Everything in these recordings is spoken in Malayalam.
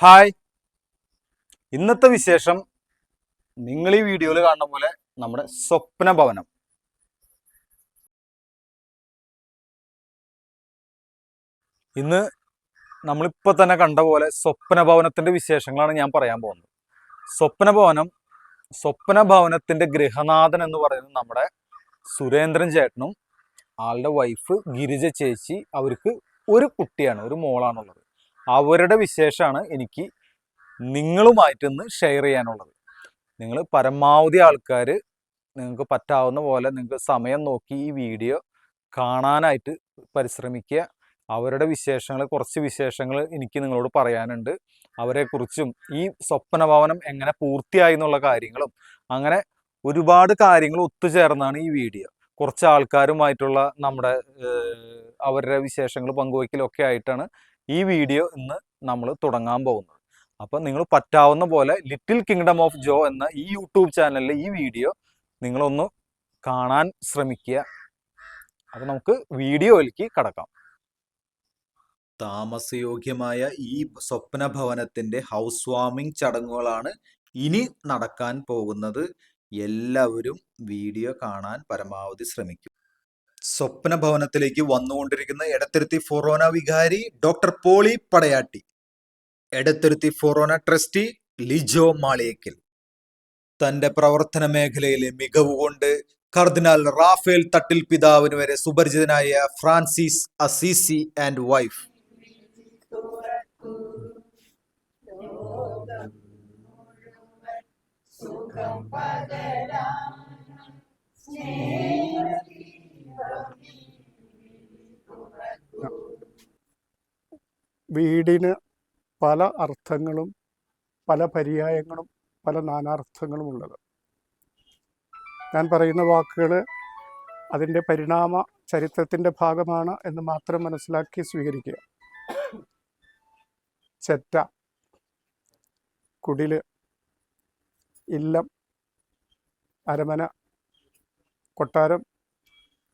ഹായ്. ഇന്നത്തെ വിശേഷം നിങ്ങൾ ഈ വീഡിയോയിൽ കാണുന്ന പോലെ നമ്മുടെ സ്വപ്ന ഭവനം. ഇന്ന് നമ്മളിപ്പോൾ തന്നെ കണ്ട പോലെ സ്വപ്ന ഭവനത്തിന്റെ വിശേഷങ്ങളാണ് ഞാൻ പറയാൻ പോകുന്നത്. സ്വപ്ന ഭവനം സ്വപ്ന ഭവനത്തിന്റെ ഗൃഹനാഥൻ എന്ന് പറയുന്നത് നമ്മുടെ സുരേന്ദ്രൻ ചേട്ടനും ആളുടെ വൈഫ് ഗിരിജ ചേച്ചി അവർക്ക് ഒരു കുട്ടിയാണ് ഒരു മോളാണുള്ളത്. അവരുടെ വിശേഷമാണ് എനിക്ക് നിങ്ങളുമായിട്ടൊന്ന് ഷെയർ ചെയ്യാനുള്ളത്. നിങ്ങൾ പരമാവധി ആൾക്കാർ നിങ്ങൾക്ക് പറ്റാവുന്ന പോലെ നിങ്ങൾക്ക് സമയം നോക്കി ഈ വീഡിയോ കാണാനായിട്ട് പരിശ്രമിക്കുക. അവരുടെ വിശേഷങ്ങൾ കുറച്ച് വിശേഷങ്ങൾ എനിക്ക് നിങ്ങളോട് പറയാനുണ്ട്. അവരെക്കുറിച്ചും ഈ സ്വപ്നഭവനം എങ്ങനെ പൂർത്തിയായി എന്നുള്ള കാര്യങ്ങളും അങ്ങനെ ഒരുപാട് കാര്യങ്ങൾ ഒത്തുചേർന്നാണ് ഈ വീഡിയോ കുറച്ച് ആൾക്കാരുമായിട്ടുള്ള നമ്മുടെ അവരുടെ വിശേഷങ്ങൾ പങ്കുവയ്ക്കലൊക്കെ ആയിട്ടാണ് ഈ വീഡിയോ ഇന്ന് നമ്മൾ തുടങ്ങാൻ പോകുന്നത്. അപ്പം നിങ്ങൾ പറ്റാവുന്ന പോലെ ലിറ്റിൽ കിങ്ഡം ഓഫ് ജോ എന്ന ഈ യൂട്യൂബ് ചാനലിലെ ഈ വീഡിയോ നിങ്ങളൊന്ന് കാണാൻ ശ്രമിക്കുക. അപ്പം നമുക്ക് വീഡിയോയിലേക്ക് കടക്കാം. താമസയോഗ്യമായ ഈ സ്വപ്ന ഭവനത്തിന്റെ ഹൗസ് വാമിംഗ് ചടങ്ങുകളാണ് ഇനി നടക്കാൻ പോകുന്നത്. എല്ലാവരും വീഡിയോ കാണാൻ പരമാവധി ശ്രമിക്കും. സ്വപ്ന ഭവനത്തിലേക്ക് വന്നുകൊണ്ടിരിക്കുന്ന എടത്തിരുത്തി ഫൊറോന വികാരി ഡോക്ടർ പോളി പടയാട്ടി എടത്തിരുത്തി ഫൊറോന ട്രസ്റ്റി ലിജോ മാളിയക്കൽ. തന്റെ പ്രവർത്തന മേഖലയിലെ മികവ് കൊണ്ട് കർദിനാൾ റാഫേൽ തട്ടിൽ പിതാവിന് വരെ സുപരിചിതനായ ഫ്രാൻസിസ് അസീസി ആൻഡ് വൈഫ്. വീടിന് പല അർത്ഥങ്ങളും പല പര്യായങ്ങളും പല നാനാർത്ഥങ്ങളും ഉള്ളത്. ഞാൻ പറയുന്ന വാക്കുകൾ അതിന്റെ പരിണാമ ചരിത്രത്തിന്റെ ഭാഗമാണ് എന്ന് മാത്രം മനസ്സിലാക്കി സ്വീകരിക്കുക. ചെറ്റ കുടിൽ ഇല്ലം അരമന കൊട്ടാരം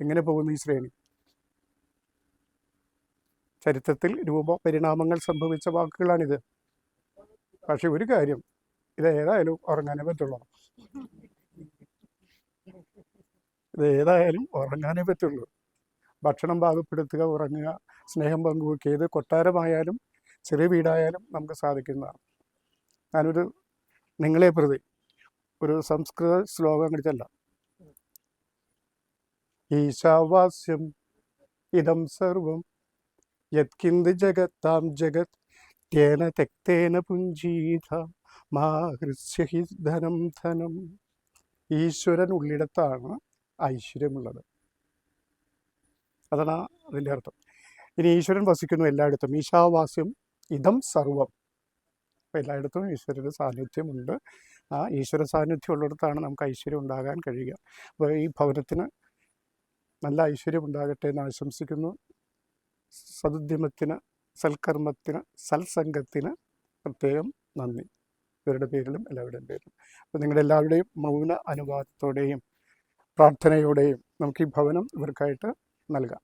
ഇങ്ങനെ പോകുന്നു ഈ ശ്രേണി? ചരിത്രത്തിൽ രൂപ പരിണാമങ്ങൾ സംഭവിച്ച വാക്കുകളാണിത്. പക്ഷെ ഒരു കാര്യം ഇത് ഏതായാലും ഉറങ്ങാനേ പറ്റുള്ളൂ. ഇത് ഏതായാലും ഉറങ്ങാനേ പറ്റുള്ളൂ. ഭക്ഷണം പാകപ്പെടുത്തുക ഉറങ്ങുക സ്നേഹം പങ്കുവെക്കുക ഇത് കൊട്ടാരമായാലും ചെറിയ വീടായാലും നമുക്ക് സാധിക്കുന്നതാണ്. ഞാനൊരു നിങ്ങളെ പ്രതി ഒരു സംസ്കൃത ശ്ലോകം കടിച്ചല്ല ഈശാവാസ്യം. ഇതം സർവം. യത്കിന്ത് ജഗത്താം ജഗത്. തേന തെക്തേന പുഞ്ചീത. മാ ഹൃസ്യഹി ധനം ധനം. ഈശ്വരൻ ഉള്ളിടത്താണ് ഐശ്വര്യമുള്ളത്. അതാണ് അതിന്റെ അർത്ഥം. ഇനി ഈശ്വരൻ വസിക്കുന്നു എല്ലായിടത്തും. ഈശാവാസ്യം ഇതം സർവം. എല്ലായിടത്തും ഈശ്വരന്റെ സാന്നിധ്യമുണ്ട്. ആ ഈശ്വര സാന്നിധ്യം ഉള്ളിടത്താണ് നമുക്ക് ഐശ്വര്യം ഉണ്ടാകാൻ കഴിയുക. അപ്പോൾ ഈ ഭവനത്തിന് നല്ല ഐശ്വര്യം ഉണ്ടാകട്ടെ എന്ന് ആശംസിക്കുന്നു. സതുദ്യമത്തിന് സൽക്കർമ്മത്തിന് സൽസംഗത്തിന് പ്രത്യേകം നന്ദി. ഇവരുടെ പേരിലും എല്ലാവരുടെയും പേരിലും. അപ്പോൾ നിങ്ങളുടെ എല്ലാവരുടെയും മൗന അനുവാദത്തോടെയും പ്രാർത്ഥനയോടെയും നമുക്ക് ഈ ഭവനം ഇവർക്കായിട്ട് നൽകാം.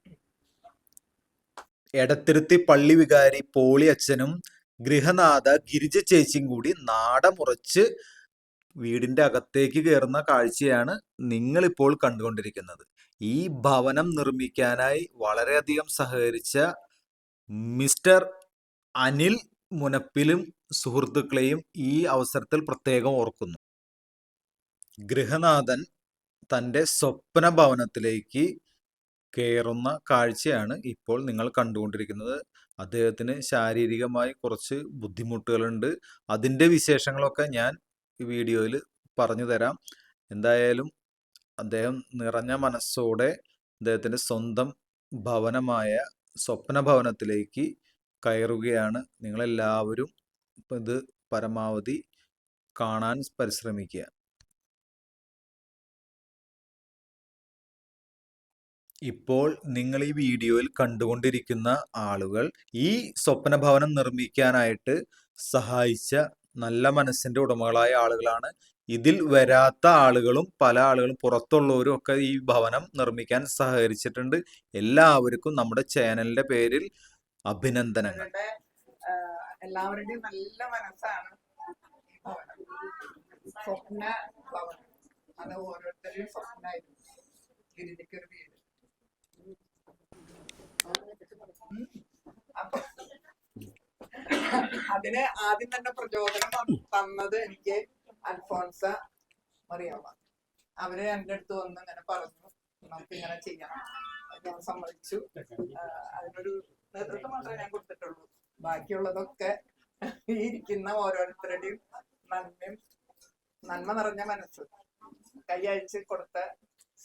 എടത്തിരുത്തി പള്ളി വികാരി പോളി അച്ഛനും ഗൃഹനാഥ ഗിരിജ ചേച്ചിയും കൂടി നാടമുറച്ച് വീടിന്റെ അകത്തേക്ക് കയറുന്ന കാഴ്ചയാണ് നിങ്ങൾ ഇപ്പോൾ കണ്ടുകൊണ്ടിരിക്കുന്നത്. ഈ ഭവനം നിർമ്മിക്കാനായി വളരെയധികം സഹകരിച്ച മിസ്റ്റർ അനിൽ മുനപ്പിലും സുഹൃത്തുക്കളെയും ഈ അവസരത്തിൽ പ്രത്യേകം ഓർക്കുന്നു. ഗൃഹനാഥൻ തന്റെ സ്വപ്ന ഭവനത്തിലേക്ക് കയറുന്ന കാഴ്ചയാണ് ഇപ്പോൾ നിങ്ങൾ കണ്ടുകൊണ്ടിരിക്കുന്നത്. അദ്ദേഹത്തിന് ശാരീരികമായി കുറച്ച് ബുദ്ധിമുട്ടുകളുണ്ട്. അതിന്റെ വിശേഷങ്ങളൊക്കെ ഞാൻ ഈ വീഡിയോയിൽ പറഞ്ഞു തരാം. എന്തായാലും അദ്ദേഹം നിറഞ്ഞ മനസ്സോടെ അദ്ദേഹത്തിന്റെ സ്വന്തം ഭവനമായ സ്വപ്ന ഭവനത്തിലേക്ക് കയറുകയാണ്. നിങ്ങളെല്ലാവരും ഇത് പരമാവധി കാണാൻ പരിശ്രമിക്കുക. ഇപ്പോൾ നിങ്ങൾ ഈ വീഡിയോയിൽ കണ്ടുകൊണ്ടിരിക്കുന്ന ആളുകൾ ഈ സ്വപ്ന ഭവനം നിർമ്മിക്കാനായിട്ട് സഹായിച്ച നല്ല മനസ്സിന്റെ ഉടമകളായ ആളുകളാണ്. ഇതിൽ വരാത്ത ആളുകളും പല ആളുകളും പുറത്തുള്ളവരും ഒക്കെ ഈ ഭവനം നിർമ്മിക്കാൻ സഹകരിച്ചിട്ടുണ്ട്. എല്ലാവർക്കും നമ്മുടെ ചാനലിന്റെ പേരിൽ അഭിനന്ദനങ്ങൾ. എല്ലാവരുടെയും നല്ല മനസ്സാണ് സ്വപ്ന ഭവനം. അത് ഓരോരുത്തരുടെയും സ്വപ്നമായിരുന്നു. വീട്. അപ്പൊ അതിന് ആദ്യം തന്നെ പ്രചോദനം തന്നത് എനിക്ക് അൽഫോൺസ മറിയാവ അവർ എന്റെ അടുത്ത് വന്ന് ഇങ്ങനെ പറഞ്ഞു നമുക്ക് ഇങ്ങനെ ചെയ്യണം ഞാൻ സമ്മതിച്ചു. അതിനൊരു നേതൃത്വം മാത്രമേ ഞാൻ കൊടുത്തിട്ടുള്ളൂ. ബാക്കിയുള്ളതൊക്കെ ഈ ഇരിക്കുന്ന ഓരോരുത്തരുടെയും നന്മയും നന്മ നിറഞ്ഞ മനസ്സ് കൈ കൊടുത്ത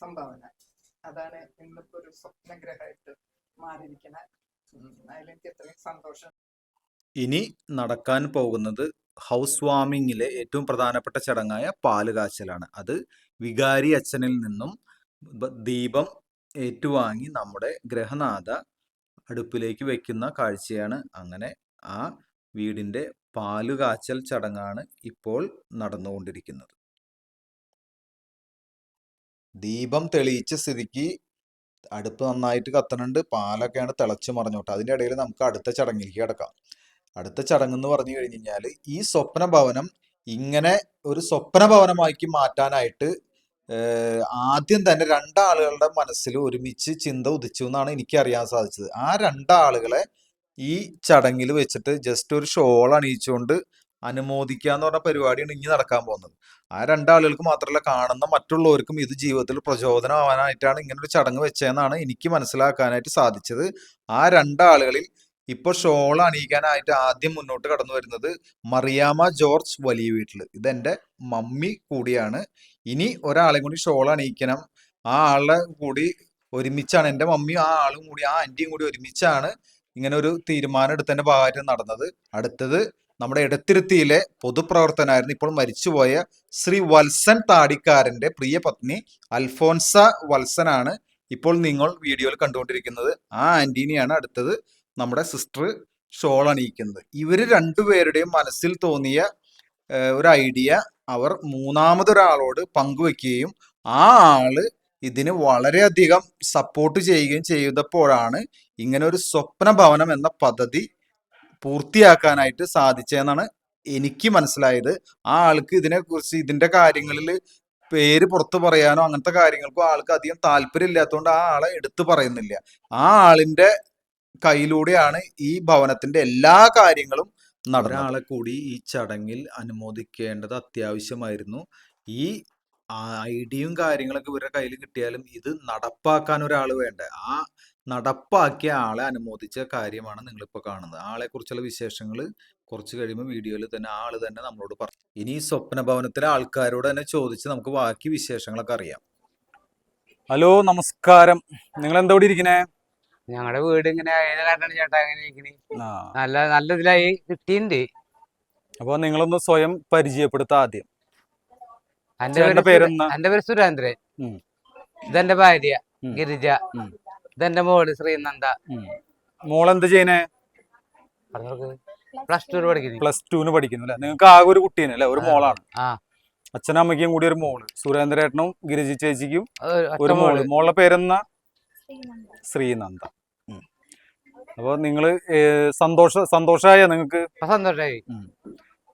സംഭാവന. അതാണ് ഇന്നിപ്പോ ഒരു സ്വപ്നഗ്രഹമായിട്ട് മാറിയിരിക്കണ. അതിലെനിക്ക് എത്രയും സന്തോഷം. ഇനി നടക്കാൻ പോകുന്നത് ഹൗസ് വാമിങ്ങിലെ ഏറ്റവും പ്രധാനപ്പെട്ട ചടങ്ങായ പാൽ കാച്ചലാണ് അത് വികാരി അച്ഛനിൽ നിന്നും ദീപം ഏറ്റുവാങ്ങി നമ്മുടെ ഗ്രഹനാഥ അടുപ്പിലേക്ക് വെക്കുന്ന കാഴ്ചയാണ്. അങ്ങനെ ആ വീടിന്റെ പാൽ കാച്ചൽ ചടങ്ങാണ് ഇപ്പോൾ നടന്നുകൊണ്ടിരിക്കുന്നത്. ദീപം തെളിയിച്ച സ്ഥിതിക്ക് അടുപ്പ് നന്നായിട്ട് കത്തണുണ്ട്. പാലൊക്കെയാണ് തിളച്ചു മറിഞ്ഞോട്ടെ. അതിന്റെ ഇടയിൽ നമുക്ക് അടുത്ത ചടങ്ങിലേക്ക് കിടക്കാം. അടുത്ത ചടങ്ങ് എന്ന് പറഞ്ഞു കഴിഞ്ഞു കഴിഞ്ഞാൽ ഈ സ്വപ്ന ഭവനം ഇങ്ങനെ ഒരു സ്വപ്ന ഭവനമാക്കി മാറ്റാനായിട്ട് ആദ്യം തന്നെ രണ്ടാളുകളുടെ മനസ്സിൽ ഒരുമിച്ച് ചിന്ത ഉദിച്ചു എന്നാണ് എനിക്ക് അറിയാൻ സാധിച്ചത്. ആ രണ്ടാളുകളെ ഈ ചടങ്ങിൽ വെച്ചിട്ട് ജസ്റ്റ് ഒരു ഷോൾ അണിയിച്ചുകൊണ്ട് അനുമോദിക്കുക എന്ന് പറഞ്ഞ പരിപാടിയാണ് ഇനി നടക്കാൻ പോകുന്നത്. ആ രണ്ടാളുകൾക്ക് മാത്രമല്ല കാണുന്ന മറ്റുള്ളവർക്കും ഇത് ജീവിതത്തിൽ പ്രചോദനമാവാനായിട്ടാണ് ഇങ്ങനൊരു ചടങ്ങ് വെച്ചതെന്നാണ് എനിക്ക് മനസ്സിലാക്കാനായിട്ട് സാധിച്ചത്. ആ രണ്ടാളുകളിൽ ഇപ്പോൾ ഷോൾ അണിയിക്കാനായിട്ട് ആദ്യം മുന്നോട്ട് കടന്നു വരുന്നത് മറിയാമ ജോർജ് വലിയ വീട്ടിൽ ഇതെന്റെ മമ്മി കൂടിയാണ്. ഇനി ഒരാളെ കൂടി ഷോൾ അണിയിക്കണം. ആ ആളെ കൂടി ഒരുമിച്ചാണ് എന്റെ മമ്മിയും ആ ആളും കൂടി ആ ആന്റിയും കൂടി ഒരുമിച്ചാണ് ഇങ്ങനെ ഒരു തീരുമാനം എടുത്തതിന്റെ ഭാഗമായിട്ട് നടന്നത്. അടുത്തത് നമ്മുടെ ഇടത്തിരുത്തിയിലെ പൊതുപ്രവർത്തനായിരുന്നു ഇപ്പോൾ മരിച്ചുപോയ ശ്രീ വത്സൻ താടിക്കാരന്റെ പ്രിയ പത്നി അൽഫോൻസ വത്സനാണ് ഇപ്പോൾ നിങ്ങൾ വീഡിയോയിൽ കണ്ടുകൊണ്ടിരിക്കുന്നത്. ആ ആന്റീനെയാണ് അടുത്തത്. നമ്മുടെ സിസ്റ്റർ ഷോൾ അണിയിക്കുന്നത്. ഇവർ രണ്ടുപേരുടെയും മനസ്സിൽ തോന്നിയ ഒരു ഐഡിയ അവർ മൂന്നാമതൊരാളോട് പങ്കുവെക്കുകയും ആ ആൾ ഇതിന് വളരെയധികം സപ്പോർട്ട് ചെയ്യുകയും ചെയ്തപ്പോഴാണ് ഇങ്ങനെ ഒരു സ്വപ്ന ഭവനം എന്ന പദ്ധതി പൂർത്തിയാക്കാനായിട്ട് സാധിച്ചതെന്നാണ് എനിക്ക് മനസ്സിലായത്. ആ ആൾക്ക് ഇതിനെക്കുറിച്ച് ഇതിന്റെ കാര്യങ്ങളിൽ പേര് പുറത്തു പറയാനോ അങ്ങനത്തെ കാര്യങ്ങൾക്കോ ആൾക്ക് അധികം താല്പര്യം ഇല്ലാത്തതുകൊണ്ട് ആ ആളെ എടുത്തു പറയുന്നില്ല. ആ ആളിന്റെ കയ്യിലൂടെയാണ് ഈ ഭവനത്തിന്റെ എല്ലാ കാര്യങ്ങളും നടന്നത്. ഒരാളെ കൂടി ഈ ചടങ്ങിൽ അനുമോദിക്കേണ്ടത് അത്യാവശ്യമായിരുന്നു. ഈ ഐഡിയും കാര്യങ്ങളൊക്കെ ഇവരുടെ കയ്യിൽ കിട്ടിയാലും ഇത് നടപ്പാക്കാൻ ഒരാൾ വേണ്ട? ആ നടപ്പാക്കിയ ആളെ അനുമോദിച്ച കാര്യമാണ് നിങ്ങളിപ്പോൾ കാണുന്നത്. ആളെ കുറിച്ചുള്ള വിശേഷങ്ങൾ കുറച്ച് കഴിയുമ്പോൾ വീഡിയോയിൽ തന്നെ ആൾ തന്നെ നമ്മളോട് പറഞ്ഞു ഇനി ഈ സ്വപ്ന ഭവനത്തിലെ ആൾക്കാരോട് തന്നെ ചോദിച്ച് നമുക്ക് ബാക്കി വിശേഷങ്ങളൊക്കെ അറിയാം. ഹലോ നമസ്കാരം. നിങ്ങൾ എന്താ ഇവിടെ ഇരിക്കണേ? ഞങ്ങളുടെ വീട് ഇങ്ങനെ ആയത് കാരണമാണ് ചേട്ടാ അങ്ങനെ ഇരിക്കണേ. നല്ല നല്ല ഇതിലായി കിട്ടിയിട്ടുണ്ട് അപ്പൊ നിങ്ങളൊന്ന് സ്വയം പരിചയപ്പെടുത്താം ആദ്യം. എന്റെ പേര്? എന്റെ പേര് സുരേന്ദ്രൻ. ഇതെന്റെ ഭാര്യ ഗിരിജ. ഇതെന്റെ മോൾ ശ്രീനന്ദ. മോളെന്ത് ചെയ്യണേ? പ്ലസ് ടു പഠിക്കുന്നു. പ്ലസ് ടുവിന് പഠിക്കുന്നു അല്ലെ? നിങ്ങൾക്ക് ആകെ ഒരു കുട്ടീനെ അല്ലെ? ഒരു മോളാണ്. അച്ഛനും അമ്മയ്ക്കും കൂടി ഒരു മോൾ. സുരേന്ദ്രേട്ടനും ഗിരിജി ചേച്ചിക്കും ഒരു മോൾ. മോളുടെ പേരെന്ന ശ്രീനന്ദ. ഉം. അപ്പൊ നിങ്ങൾ സന്തോഷ സന്തോഷമായ നിങ്ങൾക്ക്? സന്തോഷമായി സന്തോഷായി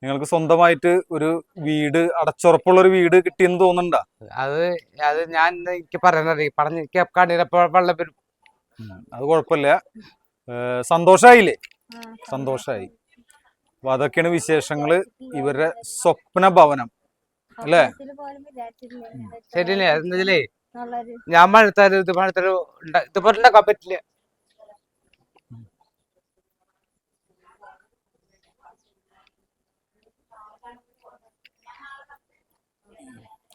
നിങ്ങൾക്ക് സ്വന്തമായിട്ട് ഒരു വീട് അടച്ചുറപ്പുള്ള ഒരു വീട് കിട്ടിയെന്ന് തോന്നണ്ട അത് അത് ഞാൻ എനിക്ക് പറയുന്നത് പറഞ്ഞ് വരും. അത് കുഴപ്പമില്ല. സന്തോഷായില്ലേ? സന്തോഷായി. അപ്പൊ അതൊക്കെയാണ് വിശേഷങ്ങൾ. ഇവരുടെ സ്വപ്ന ഭവനം. അല്ലേ? ശരിയല്ലേ? എന്താ ഞാൻ മഴത്താലും ഇത് മഴത്തൊരു ഇതുപോലെ ഉണ്ടാക്കാൻ പറ്റില്ല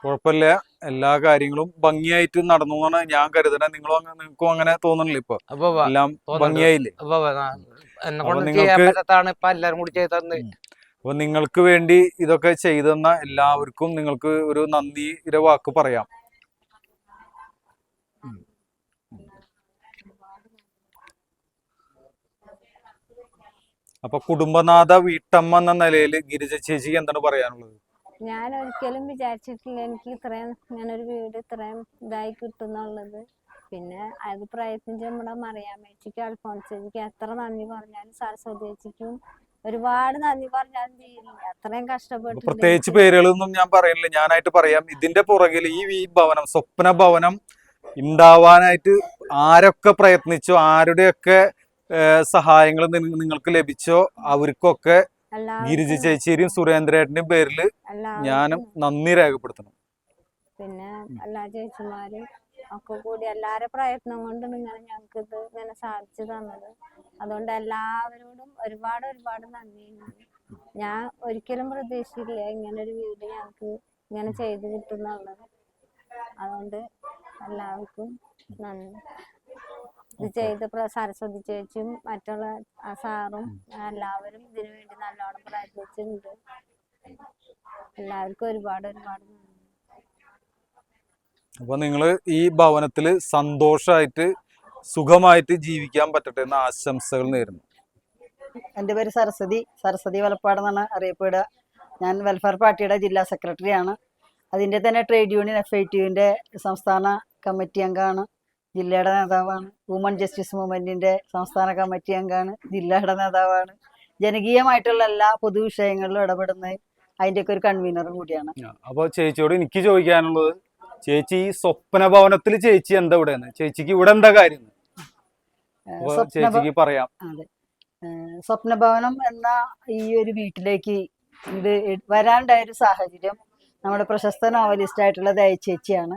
കുഴപ്പമില്ല. എല്ലാ കാര്യങ്ങളും ഭംഗിയായിട്ട് നടന്നു എന്നാണ് ഞാൻ കരുതുന്നത് നിങ്ങളും അങ്ങനെ നിങ്ങൾക്കും അങ്ങനെ തോന്നണില്ല ഇപ്പൊ. എല്ലാം. ഭംഗിയായില്ലേ? അപ്പൊ നിങ്ങൾക്ക് വേണ്ടി ഇതൊക്കെ ചെയ്തെന്ന എല്ലാവർക്കും നിങ്ങൾക്ക് ഒരു നന്ദി വാക്ക് പറയാം. അപ്പൊ കുടുംബനാഥ വീട്ടമ്മ എന്ന നിലയിൽ ഗിരിജ ചേച്ചിക്ക് എന്താണ് പറയാനുള്ളത്? ഞാൻ ഒരിക്കലും വിചാരിച്ചിട്ടില്ല എനിക്ക് ഇത്രയും ഞാനൊരു വീട് ഇത്രയും ഇതായി കിട്ടുന്നുള്ളത്. പിന്നെ അത് പ്രയത്നിച്ച് നമ്മുടെ മറിയാമ്മേച്ചിക്കും അൽഫോൺസ് ചേച്ചിക്കും എത്ര നന്ദി പറഞ്ഞാലും സരസ്വതി ചേച്ചിക്കും ഒരുപാട് നന്ദി പറഞ്ഞാലും തീരില്ല അത്രയും കഷ്ടപ്പെട്ടു പ്രത്യേകിച്ച് പേരുകളൊന്നും ഞാൻ പറയുന്നില്ല ഞാനായിട്ട് പറയാം ഇതിന്റെ പുറകിൽ ഈ ഈ ഭവനം സ്വപ്ന ഭവനം ഉണ്ടാവാനായിട്ട് ആരൊക്കെ പ്രയത്നിച്ചോ ആരുടെയൊക്കെ സഹായങ്ങൾ നിങ്ങൾക്ക് ലഭിച്ചോ അവർക്കൊക്കെ ഗിരിജ ചേച്ചിയുടെയും സുരേന്ദ്രേട്ടന്റെയും പേരിൽ ഞാനും നന്ദി രേഖപ്പെടുത്തണം. പിന്നെ എല്ലാ ചേച്ചിമാരും ഒക്കെ കൂടി എല്ലാരെ പ്രയത്നം കൊണ്ട് ഇങ്ങനെ ഞങ്ങൾക്ക് ഇത് ഇങ്ങനെ സാധിച്ചു തന്നത്. അതുകൊണ്ട് എല്ലാവരോടും ഒരുപാട് ഒരുപാട് നന്ദി ഞാൻ ഒരിക്കലും പ്രതീക്ഷിച്ചില്ല ഇങ്ങനെ ഒരു വീട് ഞങ്ങൾക്ക് ഇങ്ങനെ ചെയ്തു കിട്ടുന്നുള്ളത്. അതുകൊണ്ട് എല്ലാവർക്കും നന്ദി. ഇത് ചെയ്ത് പ്ര- സരസ്വതി ചേച്ചിയും മറ്റുള്ള ആ സാറും എല്ലാവരും ഇതിനു വേണ്ടി നല്ലോണം പ്രയത്നിച്ചിട്ടുണ്ട്. എല്ലാവർക്കും ഒരുപാട് ഒരുപാട് നന്ദി. അപ്പൊ നിങ്ങൾ ഈ ഭവനത്തിൽ സന്തോഷമായിട്ട് സുഖമായിട്ട് ജീവിക്കാൻ പറ്റട്ടെ എന്ന ആശംസകൾ നേരുന്നു. എന്റെ പേര് സരസ്വതി. സരസ്വതി വലപ്പാട് എന്നാണ് അറിയപ്പെടുക. ഞാൻ വെൽഫെയർ പാർട്ടിയുടെ ജില്ലാ സെക്രട്ടറിയാണ് അതിന്റെ തന്നെ ട്രേഡ് യൂണിയൻ എഫ് ഐ ടിയുവിന്റെ സംസ്ഥാന കമ്മിറ്റി അംഗമാണ്. ജില്ലയുടെ നേതാവാണ്. വുമൺ ജസ്റ്റിസ് മൂവ്മെന്റിന്റെ സംസ്ഥാന കമ്മിറ്റി അംഗമാണ് ജില്ലയുടെ നേതാവാണ്. ജനകീയമായിട്ടുള്ള എല്ലാ പൊതുവിഷയങ്ങളിലും ഇടപെടുന്ന അതിന്റെയൊക്കെ ഒരു കൺവീനറും കൂടിയാണ്. അപ്പൊ ചേച്ചിയോട് എനിക്ക് ചോദിക്കാനുള്ളത് ചേച്ചി ഈ സ്വപ്ന ഭവനത്തിൽ ചേച്ചി എന്താ ഇവിടെ ചേച്ചിക്ക് ഇവിടെ എന്താ കാര്യം? ഏഹ് സ്വപ്ന ഭവനം ചേച്ചിക്ക് പറയാം. അതെ. എന്ന ഈ ഒരു വീട്ടിലേക്ക് ഇത് വരാനുണ്ടായ ഒരു സാഹചര്യം നമ്മുടെ പ്രശസ്ത നോവലിസ്റ്റ് ആയിട്ടുള്ള ദയ ചേച്ചിയാണ്.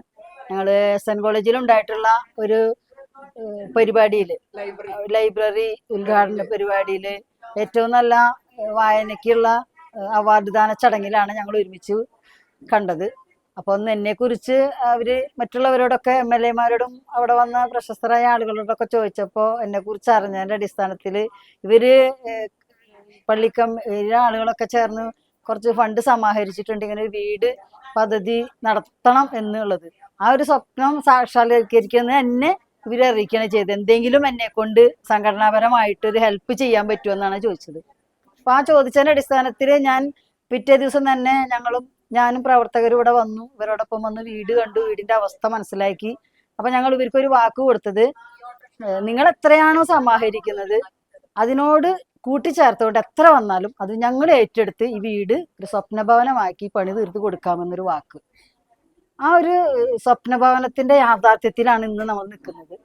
ഞങ്ങൾ എസ് എൻ കോളേജിൽ ഉണ്ടായിട്ടുള്ള ഒരു പരിപാടിയിൽ ലൈബ്രറി ഉദ്ഘാടന പരിപാടിയിൽ ഏറ്റവും നല്ല വായനയ്ക്കുള്ള അവാർഡ് ദാന ചടങ്ങിലാണ് ഞങ്ങൾ ഒരുമിച്ച് കണ്ടത്. അപ്പോൾ ഒന്ന് എന്നെക്കുറിച്ച് അവർ മറ്റുള്ളവരോടൊക്കെ എം എൽ എമാരോടും അവിടെ വന്ന പ്രശസ്തരായ ആളുകളോടൊക്കെ ചോദിച്ചപ്പോൾ എന്നെക്കുറിച്ച് അറിഞ്ഞതിന്റെ അടിസ്ഥാനത്തിൽ ഇവർ പള്ളിക്കം ഇവരെ ആളുകളൊക്കെ ചേർന്ന് കുറച്ച് ഫണ്ട് സമാഹരിച്ചിട്ടുണ്ട്. ഇങ്ങനെ ഒരു വീട് പദ്ധതി നടത്തണം എന്നുള്ളത്. ആ ഒരു സ്വപ്നം സാക്ഷാത്കരിക്കുന്നത് എന്നെ ഇവരറിയിക്കുകയാണ് ചെയ്തത്. എന്തെങ്കിലും എന്നെ കൊണ്ട് സംഘടനാപരമായിട്ട് ഒരു ഹെൽപ്പ് ചെയ്യാൻ പറ്റുമെന്നാണ് ചോദിച്ചത്. അപ്പൊ ആ ചോദിച്ചതിന്റെ അടിസ്ഥാനത്തിൽ ഞാൻ പിറ്റേ ദിവസം തന്നെ ഞങ്ങളും ഞാനും പ്രവർത്തകരും ഇവിടെ വന്നു. ഇവരോടൊപ്പം വന്ന് വീട് കണ്ടു. വീടിന്റെ അവസ്ഥ മനസ്സിലാക്കി. അപ്പൊ ഞങ്ങൾ ഇവർക്ക് ഒരു വാക്ക് കൊടുത്തത് നിങ്ങൾ എത്രയാണോ സമാഹരിക്കുന്നത് അതിനോട് കൂട്ടിച്ചേർത്തുകൊണ്ട് എത്ര വന്നാലും അത് ഞങ്ങൾ ഏറ്റെടുത്ത് ഈ വീട് ഒരു സ്വപ്നഭവനമാക്കി പണി തീർത്ത് കൊടുക്കാമെന്നൊരു വാക്ക്. ആ ഒരു സ്വപ്നഭവനത്തിന്റെ യാഥാർത്ഥ്യത്തിലാണ് ഇന്ന് നമ്മൾ നിൽക്കുന്നത്.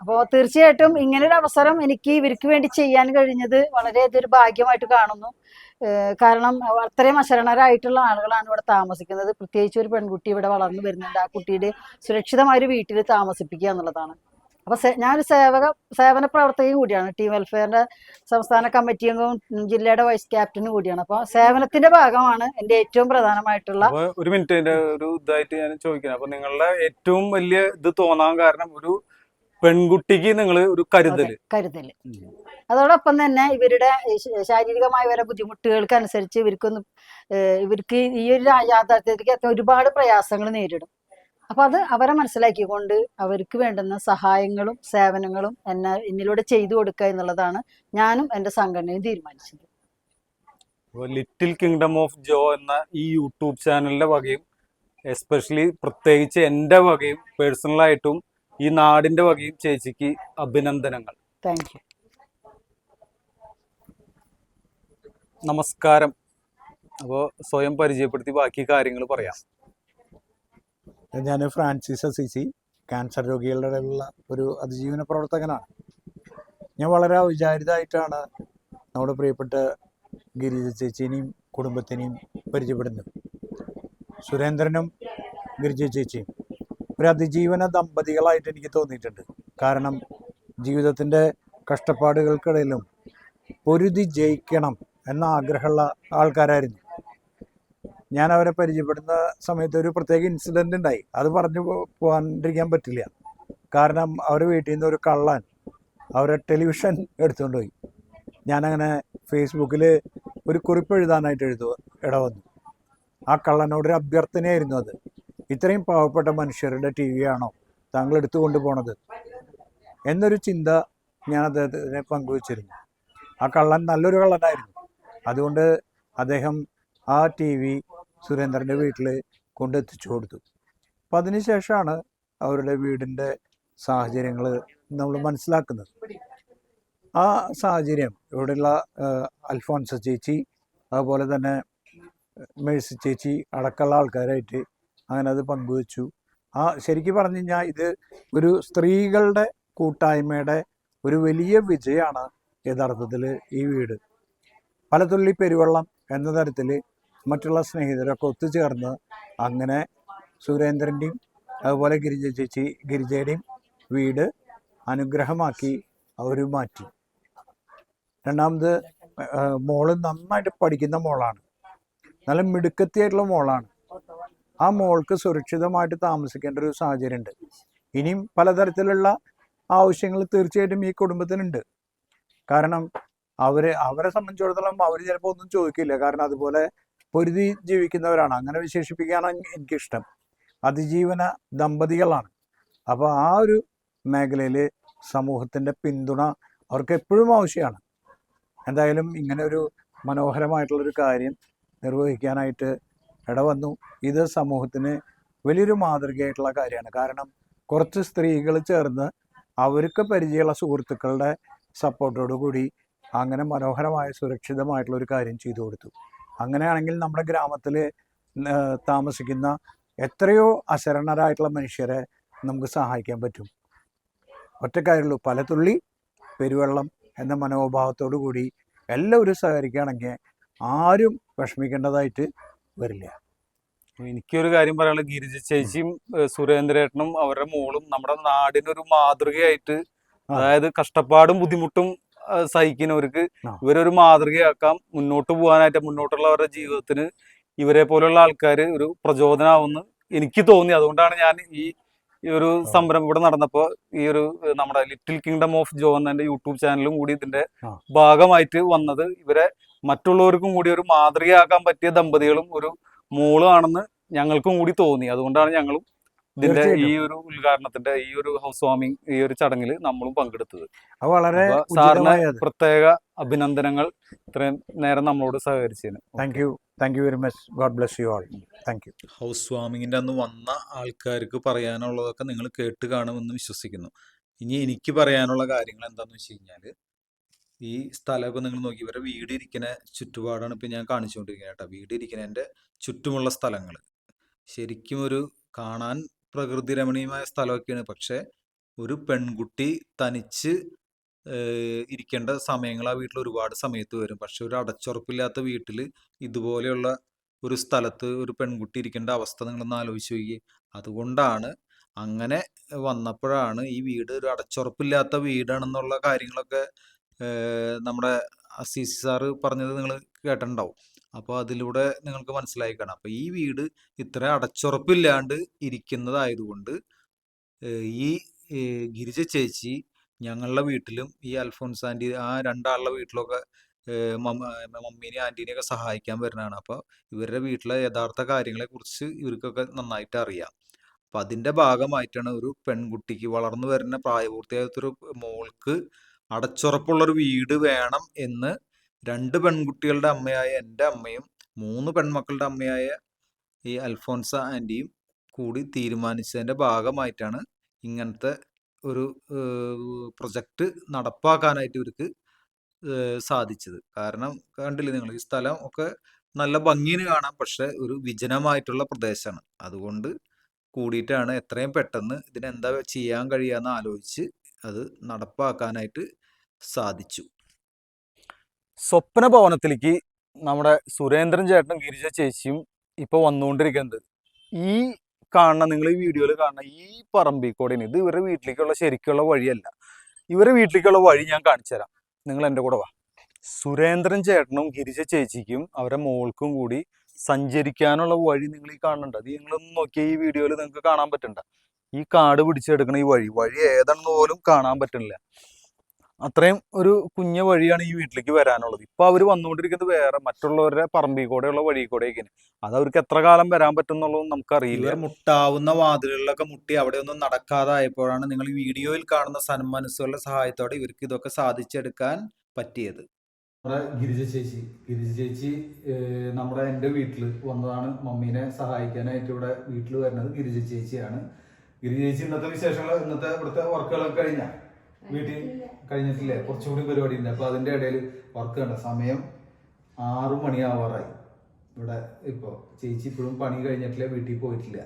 അപ്പോൾ തീർച്ചയായിട്ടും ഇങ്ങനെ ഒരു അവസരം എനിക്ക് ഇവർക്ക് വേണ്ടി ചെയ്യാൻ കഴിഞ്ഞത് വളരെ ഒരു ഭാഗ്യമായിട്ട് കാണുന്നു. കാരണം അത്രയും അശരണരായിട്ടുള്ള ആളുകളാണ് ഇവിടെ താമസിക്കുന്നത്. പ്രത്യേകിച്ച് ഒരു പെൺകുട്ടി ഇവിടെ വളർന്നു വരുന്നുണ്ട്. ആ കുട്ടിയുടെ സുരക്ഷിതമായ ഒരു വീട്ടിൽ താമസിപ്പിക്കുക എന്നുള്ളതാണ്. അപ്പൊ സേ- ഞാനൊരു സേവക സേവന പ്രവർത്തകയും കൂടിയാണ്. ടീം വെൽഫെയറിന്റെ സംസ്ഥാന കമ്മിറ്റി അംഗവും ജില്ലയുടെ വൈസ് ക്യാപ്റ്റനും കൂടിയാണ്. അപ്പോൾ സേവനത്തിന്റെ ഭാഗമാണ് എന്റെ ഏറ്റവും പ്രധാനമായിട്ടുള്ള ഒരു മിനിറ്റ് ഒരു ഇതായിട്ട് ഞാൻ ചോദിക്കുന്നത് അപ്പൊ നിങ്ങളുടെ ഏറ്റവും വലിയ ഇത് തോന്നാൻ കാരണം ഒരു പെൺകുട്ടിക്ക് നിങ്ങൾ ഒരു കരുതൽ. കരുതൽ അതോടൊപ്പം തന്നെ ഇവരുടെ ശാരീരികമായ വരെ ബുദ്ധിമുട്ടുകൾക്ക് അനുസരിച്ച് ഇവർക്കൊന്നും ഇവർക്ക് ഈ ഒരു യാഥാർത്ഥ്യത്തിലേക്ക് ഒരുപാട് പ്രയാസങ്ങൾ നേരിടും. അപ്പൊ അത് അവരെ മനസ്സിലാക്കിക്കൊണ്ട് അവർക്ക് വേണ്ടുന്ന സഹായങ്ങളും സേവനങ്ങളും എന്നെ എന്നിലൂടെ ചെയ്തു കൊടുക്കുക എന്നുള്ളതാണ് ഞാനും എന്റെ സംഘടനയും തീരുമാനിച്ചത്. ലിറ്റിൽ കിങ്ഡം ഓഫ് ജോ എന്ന ഈ യൂട്യൂബ് ചാനലിന്റെ വകയും എസ്പെഷ്യലി പ്രത്യേകിച്ച് എന്റെ വകയും പേഴ്സണലായിട്ടും ഈ നാടിന്റെ വകയും ചേച്ചിക്ക് അഭിനന്ദനങ്ങൾ. താങ്ക് യു നമസ്കാരം. അപ്പോൾ സ്വയം പരിചയപ്പെടുത്തി ബാക്കി കാര്യങ്ങൾ പറയാം. ഞാൻ ഫ്രാൻസിസ് അസിസി ക്യാൻസർ രോഗികളുടെ ഇടയിലുള്ള ഒരു അതിജീവന പ്രവർത്തകനാണ്. ഞാൻ വളരെ വിചാരിതായിട്ടാണ് നമ്മുടെ പ്രിയപ്പെട്ട ഗിരിജ ചേച്ചീനെയും കുടുംബത്തിനെയും പരിചയപ്പെടുന്നത്. സുരേന്ദ്രനും ഗിരിജ ചേച്ചിയും ഒരു അതിജീവന ദമ്പതികളായിട്ട് എനിക്ക് തോന്നിയിട്ടുണ്ട്. കാരണം ജീവിതത്തിന്റെ കഷ്ടപ്പാടുകൾക്കിടയിലും പൊരുതി ജയിക്കണം എന്ന ആഗ്രഹമുള്ള ആൾക്കാരായിരുന്നു. ഞാൻ അവരെ പരിചയപ്പെടുന്ന സമയത്ത് ഒരു പ്രത്യേക ഇൻസിഡന്റ് ഉണ്ടായി. അത് പറഞ്ഞു പോകാണ്ടിരിക്കാൻ പറ്റില്ല. കാരണം അവരുടെ വീട്ടിൽ നിന്ന് ഒരു കള്ളൻ അവരെ ടെലിവിഷൻ എടുത്തുകൊണ്ട് പോയി. ഞാനങ്ങനെ ഫേസ്ബുക്കിൽ ഒരു കുറിപ്പ് എഴുതാനായിട്ട് എഴുതു ഇടവന്നു ആ കള്ളനോട് ഒരു അഭ്യർത്ഥനയായിരുന്നു അത്. ഇത്രയും പാവപ്പെട്ട മനുഷ്യരുടെ ടി വി ആണോ താങ്കൾ എടുത്തു കൊണ്ടുപോണത് എന്നൊരു ചിന്ത ഞാൻ അദ്ദേഹത്തിനെ പങ്കുവച്ചിരുന്നു. ആ കള്ളൻ നല്ലൊരു കള്ളനായിരുന്നു. അതുകൊണ്ട് അദ്ദേഹം ആ ടി വി സുരേന്ദ്രന്റെ വീട്ടിൽ കൊണ്ടെത്തിച്ചു കൊടുത്തു. അപ്പം അതിനുശേഷമാണ് അവരുടെ വീടിന്റെ സാഹചര്യങ്ങൾ നമ്മൾ മനസ്സിലാക്കുന്നത്. ആ സാഹചര്യം ഇവിടെയുള്ള അൽഫോൻസ ചേച്ചി അതുപോലെ തന്നെ മേഴ്സി ചേച്ചി അടക്കമുള്ള ആൾക്കാരായിട്ട് അങ്ങനെ അത് പങ്കുവച്ചു. ആ ശരിക്കും പറഞ്ഞു കഴിഞ്ഞാൽ ഇത് ഒരു സ്ത്രീകളുടെ കൂട്ടായ്മയുടെ ഒരു വലിയ വിജയമാണ് യഥാർത്ഥത്തിൽ ഈ വീട്. പലതുള്ളി പെരുവെള്ളം എന്ന തരത്തിൽ മറ്റുള്ള സ്നേഹിതരൊക്കെ ഒത്തുചേർന്ന് അങ്ങനെ സുരേന്ദ്രന്റെയും അതുപോലെ ഗിരിജ ചേച്ചി ഗിരിജയുടെയും വീട് അനുഗ്രഹമാക്കി അവർ മാറ്റി. രണ്ടാമത് മോൾ നന്നായിട്ട് പഠിക്കുന്ന മോളാണ്. നല്ല മിടുക്കത്തിയായിട്ടുള്ള മോളാണ്. ആ മോൾക്ക് സുരക്ഷിതമായിട്ട് താമസിക്കേണ്ട ഒരു സാഹചര്യമുണ്ട്. ഇനിയും പലതരത്തിലുള്ള ആവശ്യങ്ങൾ തീർച്ചയായിട്ടും ഈ കുടുംബത്തിനുണ്ട്. കാരണം അവർ അവരെ സംബന്ധിച്ചിടത്തോളം അവർ ചിലപ്പോൾ ഒന്നും ചോദിക്കില്ല. കാരണം അതുപോലെ പൊരുതി ജീവിക്കുന്നവരാണ്. അങ്ങനെ വിശേഷിപ്പിക്കാനാണ് എനിക്കിഷ്ടം. അതിജീവന ദമ്പതികളാണ്. അപ്പോൾ ആ ഒരു മേഖലയിൽ സമൂഹത്തിന്റെ പിന്തുണ അവർക്ക് എപ്പോഴും ആവശ്യമാണ്. എന്തായാലും ഇങ്ങനെ ഒരു മനോഹരമായിട്ടുള്ളൊരു കാര്യം നിർവഹിക്കാനായിട്ട് ഇടവന്നു. ഇത് സമൂഹത്തിന് വലിയൊരു മാതൃകയായിട്ടുള്ള കാര്യമാണ്. കാരണം കുറച്ച് സ്ത്രീകൾ ചേർന്ന് അവർക്ക് പരിചയമുള്ള സുഹൃത്തുക്കളുടെ സപ്പോർട്ടോടു കൂടി അങ്ങനെ മനോഹരമായ സുരക്ഷിതമായിട്ടുള്ള ഒരു കാര്യം ചെയ്തു കൊടുത്തു. അങ്ങനെയാണെങ്കിൽ നമ്മുടെ ഗ്രാമത്തിൽ താമസിക്കുന്ന എത്രയോ അശരണരായിട്ടുള്ള മനുഷ്യരെ നമുക്ക് സഹായിക്കാൻ പറ്റും. ഒറ്റക്കാരുള്ളൂ. പല തുള്ളി പെരുവെള്ളം എന്ന മനോഭാവത്തോടു കൂടി എല്ലാവരും സഹകരിക്കുകയാണെങ്കിൽ ആരും വിഷമിക്കേണ്ടതായിട്ട് വരില്ല. എനിക്കൊരു കാര്യം പറയാനുള്ളത്. ഗിരിജ ചേച്ചിയും സുരേന്ദ്രേട്ടനും അവരുടെ മോളും നമ്മുടെ നാടിനൊരു മാതൃകയായിട്ട് അതായത് കഷ്ടപ്പാടും ബുദ്ധിമുട്ടും സഹിക്കുന്നവർക്ക്. ഇവരൊരു മാതൃകയാക്കാം മുന്നോട്ട് പോകാനായിട്ട് മുന്നോട്ടുള്ളവരുടെ ജീവിതത്തിന് ഇവരെ പോലുള്ള ആൾക്കാർ ഒരു പ്രചോദനമാവുമെന്ന് എനിക്ക് തോന്നി. അതുകൊണ്ടാണ് ഞാൻ ഈ ഈ ഒരു സംരംഭം ഇവിടെ നടന്നപ്പോ ഈ ഒരു നമ്മുടെ ലിറ്റിൽ കിങ്ഡം ഓഫ് ജോ എന്ന യൂട്യൂബ് ചാനലും കൂടി ഇതിന്റെ ഭാഗമായിട്ട് വന്നത് ഇവരെ മറ്റുള്ളവർക്കും കൂടി ഒരു മാതൃകയാക്കാൻ പറ്റിയ ദമ്പതികളും ഒരു മോളും ആണെന്ന് ഞങ്ങൾക്കും കൂടി തോന്നി. അതുകൊണ്ടാണ് ഞങ്ങളും ഇതിന്റെ ഈ ഒരു ഉദ്ഘാടനത്തിന്റെ ഈ ഒരു ഹൗസ് വാമിംഗ് ഈ ഒരു ചടങ്ങിൽ നമ്മളും പങ്കെടുത്തത്. അത് വളരെ സാറിന് പ്രത്യേക അഭിനന്ദനങ്ങൾ ഇത്രയും നേരം നമ്മളോട് സഹകരിച്ചതിന്. Thank you thank you very much God bless you all thank you house വാമിങ്ങിന്റെ അന്ന് വന്ന ആൾക്കാർക്ക് പറയാനുള്ളതൊക്കെ നിങ്ങൾ കേട്ട് കാണുമെന്ന് വിശ്വസിക്കുന്നു. ഇനി എനിക്ക് പറയാനുള്ള കാര്യങ്ങൾ എന്താന്ന് വെച്ച് കഴിഞ്ഞാൽ ഈ സ്ഥലമൊക്കെ നിങ്ങൾ നോക്കി ഇവരെ വീട് ഇരിക്കുന്ന ചുറ്റുപാടാണ് ഇപ്പൊ ഞാൻ കാണിച്ചുകൊണ്ടിരിക്കുന്നത് കേട്ടോ. വീട് ഇരിക്കുന്നതിന്റെ ചുറ്റുമുള്ള സ്ഥലങ്ങൾ ശരിക്കും ഒരു കാണാൻ പ്രകൃതി രമണീയമായ സ്ഥലമൊക്കെയാണ്. പക്ഷെ ഒരു പെൺകുട്ടി തനിച്ച് ഇരിക്കേണ്ട സമയങ്ങൾ ആ വീട്ടിൽ ഒരുപാട് സമയത്ത് വരും. പക്ഷെ ഒരു അടച്ചുറപ്പില്ലാത്ത വീട്ടിൽ ഇതുപോലെയുള്ള ഒരു സ്ഥലത്ത് ഒരു പെൺകുട്ടി ഇരിക്കേണ്ട അവസ്ഥ നിങ്ങളൊന്ന് ആലോചിച്ച് നോക്കി അതുകൊണ്ടാണ് അങ്ങനെ വന്നപ്പോഴാണ് ഈ വീട് ഒരു അടച്ചുറപ്പില്ലാത്ത വീടാണെന്നുള്ള കാര്യങ്ങളൊക്കെ നമ്മുടെ അസീസി സാറ് പറഞ്ഞത് നിങ്ങൾ കേട്ടിട്ടുണ്ടാവും. അപ്പോൾ അതിലൂടെ നിങ്ങൾക്ക് മനസ്സിലായി കാണാം. അപ്പോൾ ഈ വീട് ഇത്ര അടച്ചുറപ്പില്ലാണ്ട് ഇരിക്കുന്നതായതുകൊണ്ട് ഈ ഗിരിജ ചേച്ചി ഞങ്ങളുടെ വീട്ടിലും ഈ അൽഫോൻസ് ആന്റി ആ രണ്ടാളുടെ വീട്ടിലൊക്കെ ഒക്കെ ആന്റീനെയൊക്കെ സഹായിക്കാൻ വരുന്നതാണ്. അപ്പോൾ ഇവരുടെ വീട്ടിലെ യഥാർത്ഥ കാര്യങ്ങളെ കുറിച്ച് ഇവർക്കൊക്കെ നന്നായിട്ട് അറിയാം. അപ്പൊ അതിന്റെ ഭാഗമായിട്ടാണ് ഒരു പെൺകുട്ടിക്ക് വളർന്നു വരുന്ന പ്രായപൂർത്തിയാകാത്തൊരു മോൾക്ക് അടച്ചുറപ്പുള്ളൊരു വീട് വേണം എന്ന് രണ്ട് പെൺകുട്ടികളുടെ അമ്മയായ എന്റെ അമ്മയും മൂന്ന് പെൺമക്കളുടെ അമ്മയായ ഈ അൽഫോൻസ ആന്റിയും കൂടി തീരുമാനിച്ചതിന്റെ ഭാഗമായിട്ടാണ് ഇങ്ങനത്തെ ഒരു പ്രൊജക്റ്റ് നടപ്പാക്കാനായിട്ട് ഇവർക്ക് സാധിച്ചത്. കാരണം കണ്ടില്ലേ നിങ്ങൾ ഈ സ്ഥലം ഒക്കെ നല്ല ഭംഗിന് കാണാം പക്ഷെ ഒരു വിജനമായിട്ടുള്ള പ്രദേശമാണ്. അതുകൊണ്ട് കൂടിയിട്ടാണ് എത്രയും പെട്ടെന്ന് ഇതിനെന്താ ചെയ്യാൻ കഴിയാന്ന് ആലോചിച്ച് അത് നടപ്പാക്കാനായിട്ട് സാധിച്ചു. സ്വപ്ന ഭവനത്തിലേക്ക് നമ്മുടെ സുരേന്ദ്രൻ ചേട്ടനും ഗിരിജ ചേച്ചിയും ഇപ്പൊ വന്നുകൊണ്ടിരിക്കുന്നത്. ഈ കാണുന്ന നിങ്ങൾ ഈ വീഡിയോയിൽ കാണുന്ന ഈ പറമ്പിൽ കൂടെ ഇത് ഇവരുടെ വീട്ടിലേക്കുള്ള ശരിക്കുള്ള വഴിയല്ല. ഇവരുടെ വീട്ടിലേക്കുള്ള വഴി ഞാൻ കാണിച്ചു തരാം. നിങ്ങൾ എന്റെ കൂടെ വാ. സുരേന്ദ്രൻ ചേട്ടനും ഗിരിജ ചേച്ചിക്കും അവരുടെ മോൾക്കും കൂടി സഞ്ചരിക്കാനുള്ള വഴി നിങ്ങൾ ഈ കാണുന്നുണ്ട്. അത് നിങ്ങളൊന്ന് നോക്കിയാൽ ഈ വീഡിയോയിൽ നിങ്ങൾക്ക് കാണാൻ പറ്റണ്ട. ഈ കാട് പിടിച്ചെടുക്കണ ഈ വഴി വഴി ഏതാണെന്ന് പോലും കാണാൻ പറ്റുന്നില്ല. അത്രയും ഒരു കുഞ്ഞ വഴിയാണ് ഈ വീട്ടിലേക്ക് വരാനുള്ളത്. ഇപ്പൊ അവർ വന്നുകൊണ്ടിരിക്കുന്നത് വേറെ മറ്റുള്ളവരുടെ പറമ്പിൽ കൂടെയുള്ള വഴി കൂടെയൊക്കെയാണ് അത് അവർക്ക് എത്ര കാലം വരാൻ പറ്റും എന്നുള്ളതും നമുക്കറിയില്ല മുട്ടാവുന്ന വാതിലുകളിലൊക്കെ മുട്ടി അവിടെ ഒന്നും നടക്കാതായപ്പോഴാണ് നിങ്ങൾ ഈ വീഡിയോയിൽ കാണുന്ന സന്മനസ്സുകളുടെ സഹായത്തോടെ ഇവർക്ക് ഇതൊക്കെ സാധിച്ചെടുക്കാൻ പറ്റിയത്. നമ്മുടെ ഗിരിജ ചേച്ചി ഗിരിജ ചേച്ചി നമ്മുടെ എന്റെ വീട്ടിൽ വന്നതാണ് മമ്മീനെ സഹായിക്കാനായിട്ട് ഇവിടെ വീട്ടിൽ വരുന്നത് ഗിരിജ ചേച്ചിയാണ്. ഗിരിജ ചേച്ചി ഇന്നത്തെ വിശേഷങ്ങൾ ഇന്നത്തെ ഇവിടുത്തെ വർക്കുകളൊക്കെ കഴിഞ്ഞ? വീട്ടിൽ കഴിഞ്ഞിട്ടില്ലേ? കുറച്ചുകൂടി പരിപാടി ഉണ്ട് അപ്പൊ അതിന്റെ ഇടയിൽ വർക്ക് കണ്ട സമയം ആറു മണിയാവാറായി. ഇവിടെ ഇപ്പോൾ ചേച്ചി ഇപ്പോഴും പണി കഴിഞ്ഞിട്ടില്ല വീട്ടിൽ പോയിട്ടില്ല.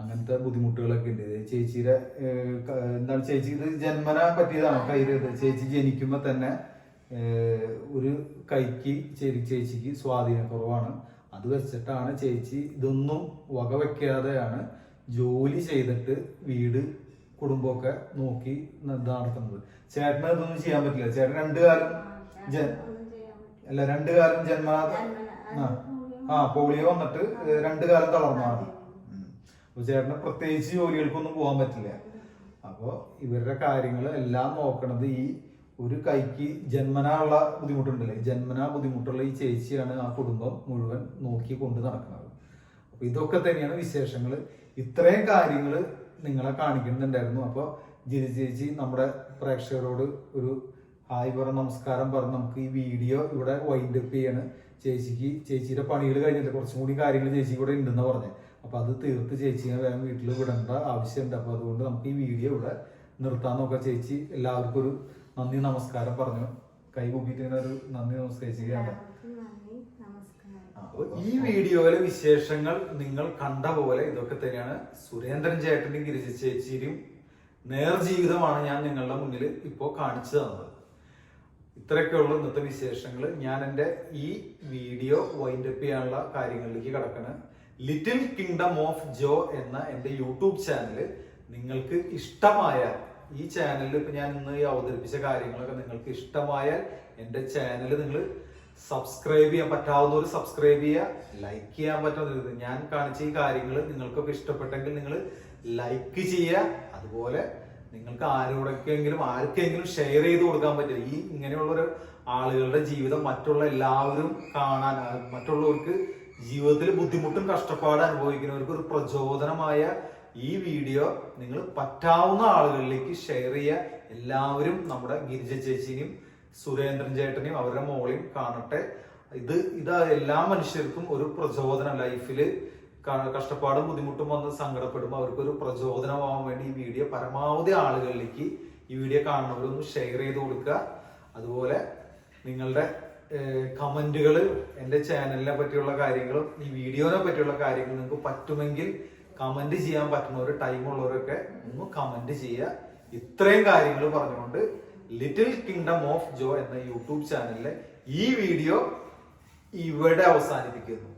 അങ്ങനത്തെ ബുദ്ധിമുട്ടുകളൊക്കെ ഉണ്ട്. ചേച്ചിയുടെ എന്താണ് ചേച്ചി ഇത് ജന്മന പറ്റിയതാണോ കയ്യിലത് ചേച്ചി ജനിക്കുമ്പോൾ തന്നെ ഒരു കൈക്ക് ചേച്ചിക്ക് സ്വാധീനക്കുറവാണ് അത് വെച്ചിട്ടാണ് ചേച്ചി ഇതൊന്നും വകവെക്കാതെയാണ് ജോലി ചെയ്തിട്ട് വീട് കുടുംബമൊക്കെ നോക്കി നടത്തുന്നത്. ചേട്ടന് ഇതൊന്നും ചെയ്യാൻ പറ്റില്ല. ചേട്ടൻ രണ്ടു കാലം അല്ല രണ്ടു കാലം ജന്മ ആ. പോളിയോ വന്നിട്ട് രണ്ടു കാലം തളർന്നതാണ്. അപ്പൊ ചേട്ടന് പ്രത്യേകിച്ച് ജോലികൾക്കൊന്നും പോകാൻ പറ്റില്ല. അപ്പോൾ ഇവരുടെ കാര്യങ്ങൾ എല്ലാം നോക്കണത് ഈ ഒരു കൈക്ക് ജന്മനാ ഉള്ള ബുദ്ധിമുട്ടുണ്ടല്ലേ? ജന്മനാ ബുദ്ധിമുട്ടുള്ള ഈ ചേച്ചിയാണ് ആ കുടുംബം മുഴുവൻ നോക്കി കൊണ്ട് നടക്കുന്നത്. അപ്പൊ ഇതൊക്കെ തന്നെയാണ് വിശേഷങ്ങൾ ഇത്രയും കാര്യങ്ങൾ നിങ്ങളെ കാണിക്കുന്നുണ്ടായിരുന്നു. അപ്പോൾ ജിരി ചേച്ചി നമ്മുടെ പ്രേക്ഷകരോട് ഒരു ഹായ് പറ നമസ്കാരം പറഞ്ഞ് നമുക്ക് ഈ വീഡിയോ ഇവിടെ വൈൻഡ് അപ്പ് ചെയ്യാണ്. ചേച്ചിക്ക് ചേച്ചിയുടെ പണികൾ കഴിഞ്ഞിട്ട് കുറച്ചും കൂടി കാര്യങ്ങൾ ചേച്ചി കൂടെ ഉണ്ടെന്ന് പറഞ്ഞു. അപ്പോൾ അത് തീർത്ത് ചേച്ചിനെ വേഗം വീട്ടിൽ വിടേണ്ട ആവശ്യമുണ്ട്. അപ്പോൾ അതുകൊണ്ട് നമുക്ക് ഈ വീഡിയോ ഇവിടെ നിർത്താൻ നോക്കാം. ചേച്ചി എല്ലാവർക്കും ഒരു നന്ദി നമസ്കാരം പറഞ്ഞു. കൈ കൂപ്പിയിട്ട് ഒരു നന്ദി നമസ്കരിക്കുകയാണ് ഈ വീഡിയോയിലെ വിശേഷങ്ങൾ നിങ്ങൾ കണ്ട പോലെ ഇതൊക്കെ തന്നെയാണ് സുരേന്ദ്രൻ ചേട്ടന്റെയും ഗിരിജ ചേച്ചിയുടെയും നേർജീവിതമാണ് ഞാൻ നിങ്ങളുടെ മുന്നിൽ ഇപ്പോൾ കാണിച്ചു തന്നത്. ഇത്രയൊക്കെയുള്ള ഇന്നത്തെ വിശേഷങ്ങൾ ഞാൻ എന്റെ ഈ വീഡിയോ വൈൻഡപ്പ് ചെയ്യാനുള്ള കാര്യങ്ങളിലേക്ക് കടക്കണം. ലിറ്റിൽ കിങ്ഡം ഓഫ് ജോ എന്ന എന്റെ യൂട്യൂബ് ചാനൽ നിങ്ങൾക്ക് ഇഷ്ടമായ ഈ ചാനലിൽ ഇപ്പം ഞാൻ ഇന്ന് ഈ അവതരിപ്പിച്ച കാര്യങ്ങളൊക്കെ നിങ്ങൾക്ക് ഇഷ്ടമായാൽ എന്റെ ചാനൽ നിങ്ങൾ സബ്സ്ക്രൈബ് ചെയ്യാൻ പറ്റാവുന്നവർ സബ്സ്ക്രൈബ് ചെയ്യുക ലൈക്ക് ചെയ്യാൻ പറ്റാവുന്ന ഞാൻ കാണിച്ച ഈ കാര്യങ്ങൾ നിങ്ങൾക്കൊക്കെ ഇഷ്ടപ്പെട്ടെങ്കിൽ നിങ്ങൾ ലൈക്ക് ചെയ്യുക. അതുപോലെ നിങ്ങൾക്ക് ആരോടൊക്കെങ്കിലും ആർക്കെങ്കിലും ഷെയർ ചെയ്ത് കൊടുക്കാൻ പറ്റില്ല. ഈ ഇങ്ങനെയുള്ള ഒരു ആളുകളുടെ ജീവിതം മറ്റുള്ള എല്ലാവരും കാണാൻ മറ്റുള്ളവർക്ക് ജീവിതത്തിൽ ബുദ്ധിമുട്ടും കഷ്ടപ്പാടും അനുഭവിക്കുന്നവർക്ക് ഒരു പ്രചോദനമായ ഈ വീഡിയോ നിങ്ങൾ പറ്റാവുന്ന ആളുകളിലേക്ക് ഷെയർ ചെയ്യുക. എല്ലാവരും നമ്മുടെ ഗിരിജ ചേച്ചിനെയും സുരേന്ദ്രൻ ചേട്ടനെയും അവരുടെ മോളെയും കാണട്ടെ. ഇത് ഇത് എല്ലാ മനുഷ്യർക്കും ഒരു പ്രചോദനം. ലൈഫിൽ കഷ്ടപ്പാടും ബുദ്ധിമുട്ടും വന്ന് സങ്കടപ്പെടുമ്പോൾ അവർക്കൊരു പ്രചോദനമാവാൻ വേണ്ടി ഈ വീഡിയോ പരമാവധി ആളുകളിലേക്ക് ഈ വീഡിയോ കാണുന്നവരൊന്ന് ഷെയർ ചെയ്ത് കൊടുക്കുക. അതുപോലെ നിങ്ങളുടെ കമന്റുകൾ എന്റെ ചാനലിനെ പറ്റിയുള്ള കാര്യങ്ങളും ഈ വീഡിയോനെ പറ്റിയുള്ള കാര്യങ്ങളും നിങ്ങൾക്ക് പറ്റുമെങ്കിൽ കമന്റ് ചെയ്യാൻ പറ്റുന്നവർ ടൈം ഉള്ളവരൊക്കെ ഒന്ന് കമന്റ് ചെയ്യുക. ഇത്രയും കാര്യങ്ങൾ പറഞ്ഞുകൊണ്ട് ലിറ്റിൽ കിങ്ഡം ഓഫ് ജോ എന്ന യൂട്യൂബ് ചാനലിലെ ഈ വീഡിയോ ഇവിടെ അവസാനിപ്പിക്കുന്നു.